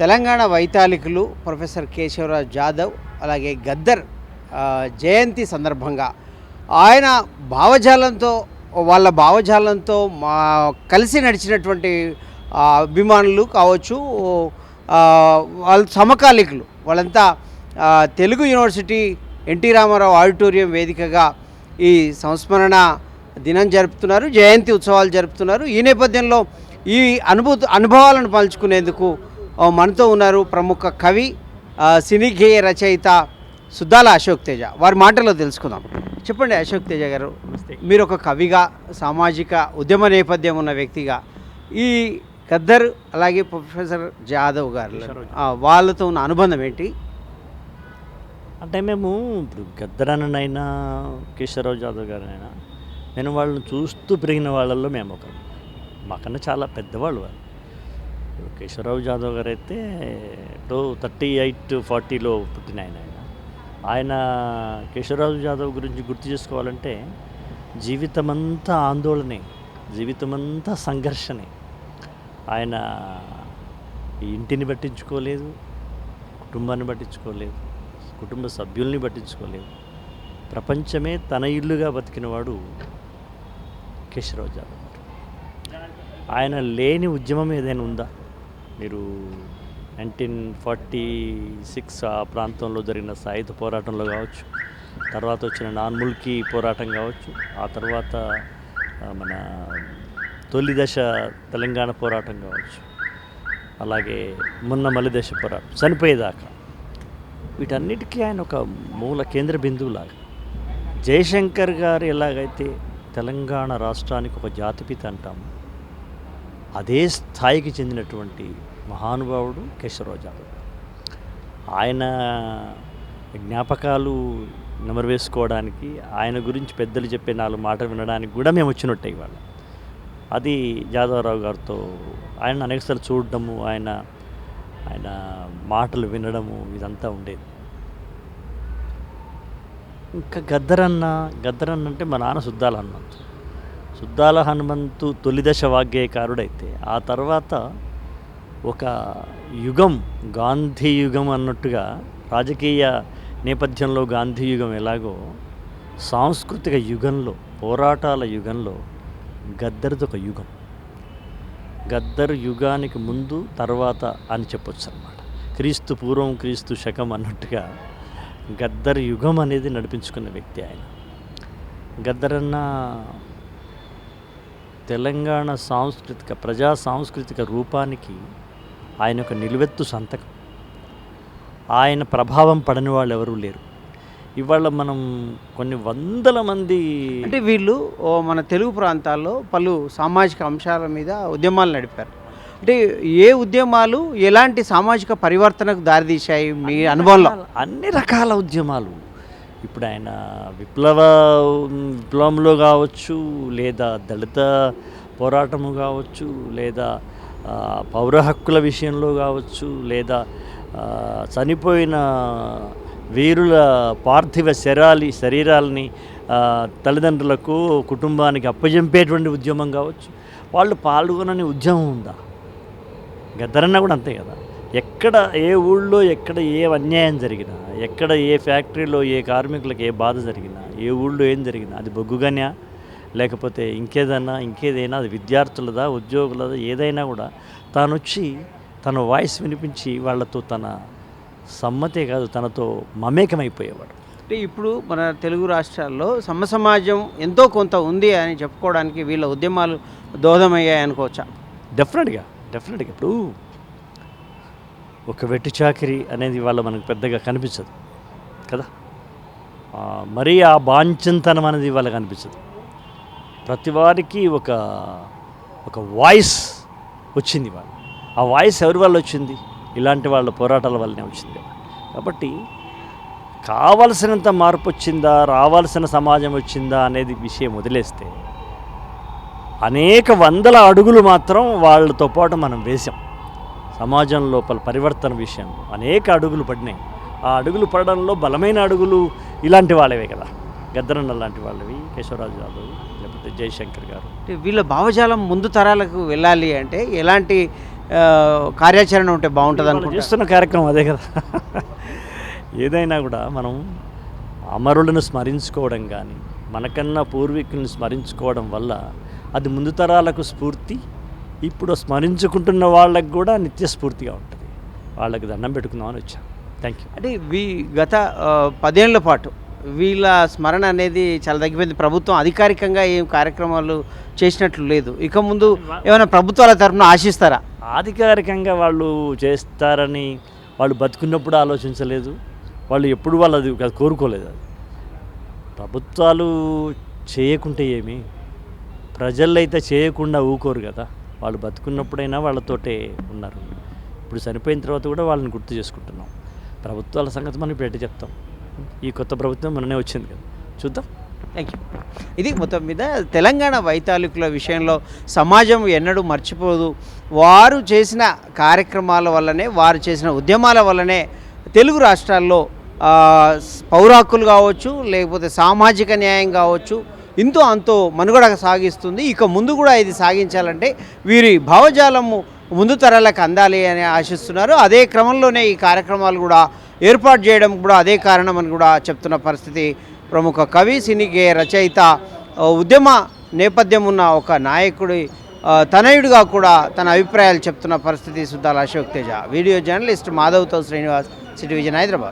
తెలంగాణ వైతాళికులు ప్రొఫెసర్ కేశవరావు జాదవ్ అలాగే గద్దర్ జయంతి సందర్భంగా ఆయన భావజాలంతో వాళ్ళ భావజాలంతో మా కలిసి నడిచినటువంటి అభిమానులు కావచ్చు వాళ్ళ సమకాలికులు వాళ్ళంతా Telugu university NT Rama Rao auditorium వేదికగా ఈ సంస్మరణ దినం జరుపుతున్నారు జయంతి ఉత్సవాలు జరుపుతున్నారు. ఈ నేపథ్యంలో ఈ అనుభూతి అనుభవాలను పంచుకునేందుకు మనతో ఉన్నారు ప్రముఖ కవి సినీ గేయ రచయిత సుద్దాల అశోక్ తేజ. వారి మాటలో తెలుసుకుందాం. చెప్పండి అశోక్ తేజ గారు మీరు ఒక కవిగా సామాజిక ఉద్యమ నేపథ్యం ఉన్న వ్యక్తిగా ఈ గద్దర్ అలాగే ప్రొఫెసర్ జాదవ్ గారు వాళ్ళతో ఉన్న అనుబంధం ఏంటి? అంటే మేము ఇప్పుడు గద్దరనైనా కిషోరావు జాదవ్ గారైనా నేను వాళ్ళని చూస్తూ పెరిగిన వాళ్ళల్లో మేము ఒక మాకన్నా చాలా పెద్దవాళ్ళు వాళ్ళు. కేశవరావు జాదవ్ గారు అయితే టూ థర్టీ ఎయిట్ ఫార్టీలో పుట్టిన ఆయన ఆయన. ఆయన కిషోరావు జాదవ్ గురించి గుర్తు చేసుకోవాలంటే జీవితమంతా ఆందోళనే జీవితమంతా సంఘర్షణే. ఆయన ఇంటిని పట్టించుకోలేదు కుటుంబాన్ని పట్టించుకోలేదు కుటుంబ సభ్యుల్ని పట్టించుకోలేదు. ప్రపంచమే తన ఇల్లుగా బతికినవాడు కేశవరావు జాదవ్. గారు ఆయన లేని ఉద్యమం ఏదైనా ఉందా? మీరు నైన్టీన్ ఫార్టీ సిక్స్ ఆ ప్రాంతంలో జరిగిన సాయుధ పోరాటంలో కావచ్చు తర్వాత వచ్చిన నాన్ ముల్కీ పోరాటం కావచ్చు ఆ తర్వాత మన తొలి దశ తెలంగాణ పోరాటం కావచ్చు అలాగే మొన్న మలిదశ పోరాటం చనిపోయేదాకా. వీటన్నిటికీ ఆయన ఒక మూల కేంద్ర బిందువులాగా. జయశంకర్ గారు ఎలాగైతే తెలంగాణ రాష్ట్రానికి ఒక జాతిపిత అంటాము అదే స్థాయికి చెందినటువంటి మహానుభావుడు కేశవరావు జాదవ్ ఆయన జ్ఞాపకాలు నెమరవేసుకోవడానికి ఆయన గురించి పెద్దలు చెప్పే నాలుగు మాటలు వినడానికి కూడా మేము వచ్చినట్టే ఇవాళ. అది జాదవరావు గారితో ఆయన అనేకసార్లు చూడడము ఆయన ఆయన మాటలు వినడము ఇదంతా ఉండేది. ఇంకా గద్దరన్న గద్దరన్న అంటే మా నాన్న సుద్దాల హనుమంతు. సుద్దాల హనుమంతు తొలిదశ వాగ్గేయకారుడైతే ఆ తర్వాత ఒక యుగం గాంధీ యుగం అన్నట్టుగా రాజకీయ నేపథ్యంలో గాంధీ యుగం ఎలాగో సాంస్కృతిక యుగంలో పోరాటాల యుగంలో గద్దరిది ఒక యుగం. గద్దరు యుగానికి ముందు తర్వాత అని చెప్పొచ్చు అనమాట క్రీస్తు పూర్వం క్రీస్తు శకం అన్నట్టుగా గద్దర్ యుగం అనేది నడిపించుకున్న వ్యక్తి ఆయన. గద్దరన్న తెలంగాణ సాంస్కృతిక ప్రజా సాంస్కృతిక రూపానికి ఆయన ఒక నిలువెత్తు సంతకం. ఆయన ప్రభావం పడని వాళ్ళు ఎవరూ లేరు. ఇవాళ మనం కొన్ని వందల మంది అంటే వీళ్ళు మన తెలుగు ప్రాంతాల్లో పలు సామాజిక అంశాల మీద ఉద్యమాలు నడిపారు. అంటే ఏ ఉద్యమాలు ఎలాంటి సామాజిక పరివర్తనకు దారితీశాయి మీ అనుభవంలో? అన్ని రకాల ఉద్యమాలు. ఇప్పుడు ఆయన విప్లవ విప్లవంలో కావచ్చు లేదా దళిత పోరాటము కావచ్చు లేదా పౌర హక్కుల విషయంలో కావచ్చు లేదా చనిపోయిన వీరుల పార్థివ శరాలి శరీరాలని తల్లిదండ్రులకు కుటుంబానికి అప్పజంపేటువంటి ఉద్యమం కావచ్చు వాళ్ళు పాల్గొనని ఉద్యమం ఉందా? గద్దరన్న కూడా అంతే కదా. ఎక్కడ ఏ ఊళ్ళో ఎక్కడ ఏ అన్యాయం జరిగినా ఎక్కడ ఏ ఫ్యాక్టరీలో ఏ కార్మికులకు ఏ బాధ జరిగినా ఏ ఊళ్ళో ఏం జరిగినా అది బొగ్గుగానే లేకపోతే ఇంకేదైనా ఇంకేదైనా అది విద్యార్థులదా ఉద్యోగులదా ఏదైనా కూడా తాను వచ్చి తన వాయిస్ వినిపించి వాళ్ళతో తన సమ్మతే కాదు తనతో మమేకమైపోయేవాడు. అంటే ఇప్పుడు మన తెలుగు రాష్ట్రాల్లో సమ సమాజం ఎంతో కొంత ఉంది అని చెప్పుకోవడానికి వీళ్ళ ఉద్యమాలు దోహదమయ్యాయి అనుకోవచ్చా? డెఫినెట్గా డెఫినెట్గా. ఇప్పుడు ఒక వెట్టి చాకిరి అనేది వాళ్ళ మనకు పెద్దగా కనిపించదు కదా? మరీ ఆ బాంఛంతనం అనేది వాళ్ళకి కనిపించదు. ప్రతి వారికి ఒక ఒక వాయిస్ వచ్చింది వాళ్ళు ఆ వాయిస్ ఎవరి వల్ల వచ్చింది? ఇలాంటి వాళ్ళ పోరాటాల వల్లనే వచ్చింది కాబట్టి కావలసినంత మార్పు వచ్చిందా రావాల్సిన సమాజం వచ్చిందా అనేది విషయం వదిలేస్తే అనేక వందల అడుగులు మాత్రం వాళ్ళతో పాటు మనం వేశాం. సమాజం లోపల పరివర్తన విషయంలో అనేక అడుగులు పడినాయి. ఆ అడుగులు పడడంలో బలమైన అడుగులు ఇలాంటి వాళ్ళవే కదా. గద్దరన్న లాంటి వాళ్ళవి కేశవరాజు యాదవ్ జయశంకర్ గారు. అంటే వీళ్ళ భావజాలం ముందు తరాలకు వెళ్ళాలి అంటే ఎలాంటి కార్యాచరణ ఉంటే బాగుంటుంది అనుకుంటా చేస్తున్న కార్యక్రమం అదే కదా. ఏదైనా కూడా మనం అమరులను స్మరించుకోవడం కానీ మనకన్నా పూర్వీకులను స్మరించుకోవడం వల్ల అది ముందు తరాలకు స్ఫూర్తి ఇప్పుడు స్మరించుకుంటున్న వాళ్ళకి కూడా నిత్య స్ఫూర్తిగా ఉంటుంది. వాళ్ళకి దండం పెట్టుకుందామని వచ్చాం. థ్యాంక్ యూ అంటే వీ గత పదేళ్ళ పాటు వీళ్ళ స్మరణ అనేది చాలా తగ్గిపోయింది. ప్రభుత్వం అధికారికంగా ఏం కార్యక్రమాలు చేసినట్లు లేదు. ఇక ముందు ఏమైనా ప్రభుత్వాల తరఫున ఆశిస్తారా? అధికారికంగా వాళ్ళు చేస్తారని వాళ్ళు బతుకున్నప్పుడు ఆలోచించలేదు. వాళ్ళు ఎప్పుడు వాళ్ళు అది కోరుకోలేదు అది. ప్రభుత్వాలు చేయకుంటే ఏమి? ప్రజలైతే చేయకుండా ఊకోరు కదా. వాళ్ళు బతుకున్నప్పుడైనా వాళ్ళతోటే ఉన్నారు. ఇప్పుడు చనిపోయిన తర్వాత కూడా వాళ్ళని గుర్తు చేసుకుంటున్నాం. ప్రభుత్వాల సంగతి మనం ఇప్పుడు చెప్తాం. ఈ కొత్త ప్రభుత్వం మననే వచ్చింది కదా. చూద్దాం. థ్యాంక్ యూ ఇది మొత్తం మీద తెలంగాణ వైతాళికుల విషయంలో సమాజం ఎన్నడూ మర్చిపోదు. వారు చేసిన కార్యక్రమాల వల్లనే వారు చేసిన ఉద్యమాల వల్లనే తెలుగు రాష్ట్రాల్లో పౌరాకులు కావచ్చు లేకపోతే సామాజిక న్యాయం కావచ్చు ఇంతో అంతో మనుగడ సాగిస్తుంది. ఇక ముందు కూడా ఇది సాగించాలంటే వీరి భావజాలము ముందు తరాలకు అందాలి అని ఆశిస్తున్నారు. అదే క్రమంలోనే ఈ కార్యక్రమాలు కూడా ఏర్పాటు చేయడం కూడా అదే కారణం అని కూడా చెప్తున్న పరిస్థితి ప్రముఖ కవి సినీ గేయ రచయిత ఉద్యమ నేపథ్యం ఉన్న ఒక నాయకుడి తనయుడిగా కూడా తన అభిప్రాయాలు చెప్తున్న పరిస్థితి సుద్దాల అశోక్ తేజ. వీడియో జర్నలిస్ట్ మాధవ్తో శ్రీనివాస్ సిటీ విజన్ హైదరాబాద్.